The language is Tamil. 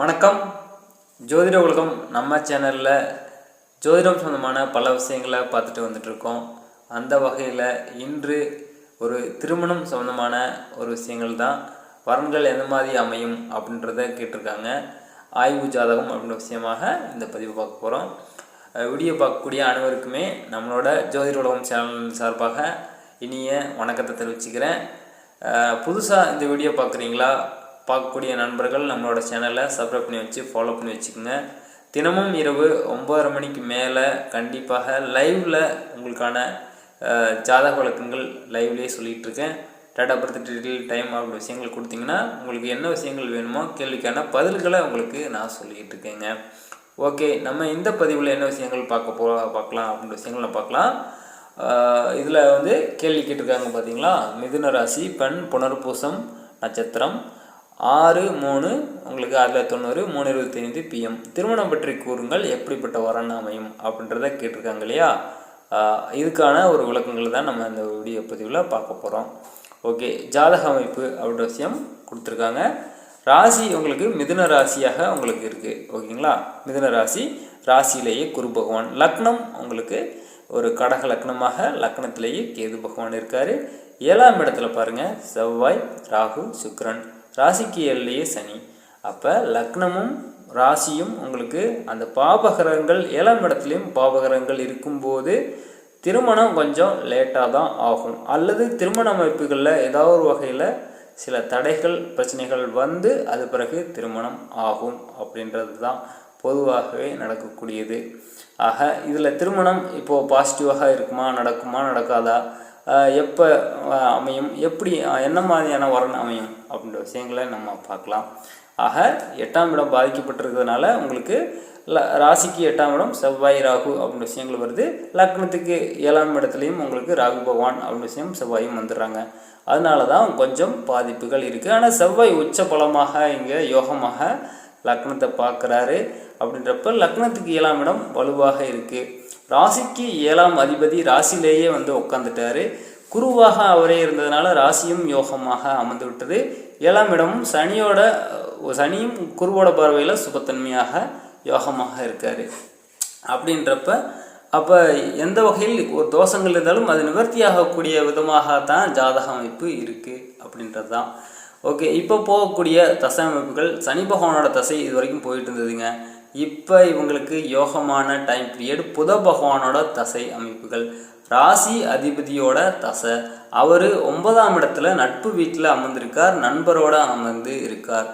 வணக்கம். ஜோதிட உலகம் நம்ம சேனலில் ஜோதிடம் சம்மந்தமான பல விஷயங்களை பார்த்துட்டு வந்துட்டுருக்கோம். அந்த வகையில் இன்று ஒரு திருமணம் சம்மந்தமான ஒரு விஷயங்கள் தான். வரன்கள் எந்த மாதிரி அமையும் அப்படின்றத கேட்டிருக்காங்க. ஆய்வு ஜாதகம் அப்படின்ற விஷயமாக இந்த பதிவு பார்க்க போகிறோம் வீடியோ பார்க்கக்கூடிய அனைவருக்குமே நம்மளோட ஜோதிட உலகம் சேனல் சார்பாக இனிய வணக்கத்தை தெரிவிச்சுக்கிறேன். புதுசாக இந்த வீடியோ பார்க்குறீங்களா? பார்க்கக்கூடிய நண்பர்கள் நம்மளோட சேனலை சப்ஸ்கிரைப் பண்ணி வச்சு ஃபாலோ பண்ணி வச்சுக்கோங்க. தினமும் இரவு ஒம்பதரை மணிக்கு மேலே கண்டிப்பாக லைவில் உங்களுக்கான ஜாதக வழக்கங்கள் லைவ்லேயே சொல்லிகிட்டு இருக்கேன் டேட்டா பர்த் டீட்டெயில் டைம் அப்படி விஷயங்கள் கொடுத்தீங்கன்னா உங்களுக்கு என்ன விஷயங்கள் வேணுமோ கேள்விக்கான பதில்களை உங்களுக்கு நான் சொல்லிக்கிட்டு இருக்கேங்க ஓகே நம்ம இந்த பதிவில் என்ன விஷயங்கள் பார்க்க போ பார்க்கலாம் அப்படின்ற விஷயங்கள் பார்க்கலாம். இதில் வந்து கேள்வி கேட்டிருக்காங்க பார்த்தீங்களா மிதுன ராசி பெண் புனர்பூசம் நட்சத்திரம். ஆறு மூணு உங்களுக்கு அதில் தொண்ணூறு மூணு இருபத்தைந்து பிஎம் திருமணம் பற்றி கூறுங்கள் எப்படிப்பட்ட வரன் அமையும் அப்படின்றத கேட்டிருக்காங்க இல்லையா? இதுக்கான ஒரு விளக்கங்களை தான் நம்ம இந்த வீடியோ பதிவில் பார்க்க போகிறோம் ஓகே ஜாதக அமைப்பு அப்படின்ற விஷயம் கொடுத்துருக்காங்க. ராசி உங்களுக்கு மிதுன ராசியாக உங்களுக்கு இருக்குது ஓகேங்களா? மிதுன ராசி ராசியிலேயே குரு பகவான். லக்னம் உங்களுக்கு ஒரு கடக லக்னமாக லக்னத்திலேயே கேது பகவான் இருக்கார். ஏழாம் இடத்துல பாருங்கள் செவ்வாய் ராகு சுக்ரன் ராசிக்கு ஏழுலேயே சனி. அப்போ லக்னமும் ராசியும் உங்களுக்கு அந்த பாபகரங்கள் ஏழாம் இடத்துலையும் பாபகரங்கள் இருக்கும்போது திருமணம் கொஞ்சம் லேட்டாக தான் ஆகும். அல்லது திருமண அமைப்புகளில் ஏதாவது ஒரு வகையில் சில தடைகள் பிரச்சனைகள் வந்து அது பிறகு திருமணம் ஆகும் அப்படின்றது தான் பொதுவாகவே நடக்கக்கூடியது. ஆக இதில் திருமணம் இப்போது பாசிட்டிவாக இருக்குமா நடக்குமா நடக்காதா? எப்போ அமையும்? எப்படி என்ன மாதிரியான வரன் அமையும்? அப்படின்ற விஷயங்களை நம்ம பார்க்கலாம். ஆக எட்டாம் இடம் பாதிக்கப்பட்டிருக்கிறதுனால உங்களுக்கு ல ராசிக்கு எட்டாம் இடம் செவ்வாய் ராகு அப்படின்ற விஷயங்கள் வருது. லக்னத்துக்கு ஏழாம் இடத்துலையும் உங்களுக்கு ராகு பகவான் அப்படின்ற விஷயம் செவ்வாயும் வந்துடுறாங்க. அதனால தான் கொஞ்சம் பாதிப்புகள் இருக்குது ஆனால் செவ்வாய் உச்ச பலமாக இங்கே யோகமாக லக்னத்தை பார்க்குறாரு அப்படின்றப்ப லக்னத்துக்கு ஏழாம் இடம் வலுவாக இருக்குது ராசிக்கு ஏழாம் அதிபதி ராசியிலேயே வந்து உட்காந்துட்டாரு குருவாக அவரே இருந்ததுனால ராசியும் யோகமாக அமர்ந்து விட்டது. ஏழாம் இடமும் சனியோட சனியும் குருவோட பார்வையில் சுபத்தன்மையாக யோகமாக இருக்கார். அப்படின்றப்ப அப்போ எந்த வகையில் ஒரு தோஷங்கள் இருந்தாலும் அது நிவர்த்தியாகக்கூடிய விதமாகத்தான் ஜாதக அமைப்பு இருக்குது அப்படின்றது தான் ஓகே இப்போ போகக்கூடிய தசை அமைப்புகள் சனி பகவானோட தசை இது வரைக்கும் போயிட்டு இருந்ததுங்க. இப்போ இவங்களுக்கு யோகமான டைம் பீரியட் புத பகவானோட தசை அமைப்புகள். ராசி அதிபதியோட தசை. அவர் ஒன்பதாம் இடத்துல நட்பு வீட்டில் அமர்ந்திருக்கார் நண்பரோட அமர்ந்து இருக்கார்.